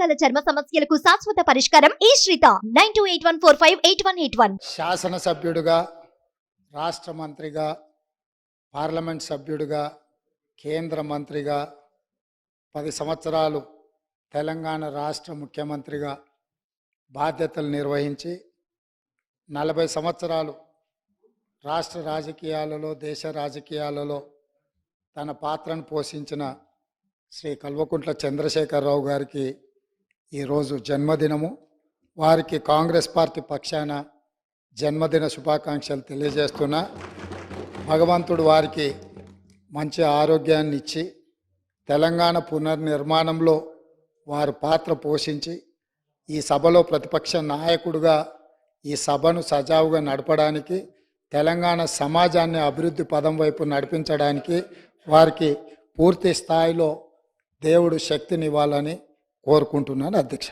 రకాల చర్మ సమస్యలకు శాశ్వత పరిష్కారం ఈ శ్రీత. Nine two eight one four five eight one eight one శాసనసభ్యుడుగా రాష్ట్ర మంత్రిగా పార్లమెంట్ సభ్యుడిగా కేంద్ర మంత్రిగా పది సంవత్సరాలు తెలంగాణ రాష్ట్ర ముఖ్యమంత్రిగా బాధ్యతలు నిర్వహించి నలభై సంవత్సరాలు రాష్ట్ర రాజకీయాలలో దేశ రాజకీయాలలో తన పాత్రను పోషించిన శ్రీ కల్వకుంట్ల చంద్రశేఖరరావు గారికి ఈరోజు జన్మదినము. వారికి కాంగ్రెస్ పార్టీ పక్షాన జన్మదిన శుభాకాంక్షలు తెలియజేస్తున్నా. భగవంతుడు వారికి మంచి ఆరోగ్యాన్ని ఇచ్చి తెలంగాణ పునర్నిర్మాణంలో వారు పాత్ర పోషించి ఈ సభలో ప్రతిపక్ష నాయకుడుగా ఈ సభను సజావుగా నడపడానికి తెలంగాణ సమాజాన్ని అభివృద్ధి పదం వైపు నడిపించడానికి వారికి పూర్తి స్థాయిలో దేవుడు శక్తినివ్వాలని కోరుకుంటున్నాను అధ్యక్ష.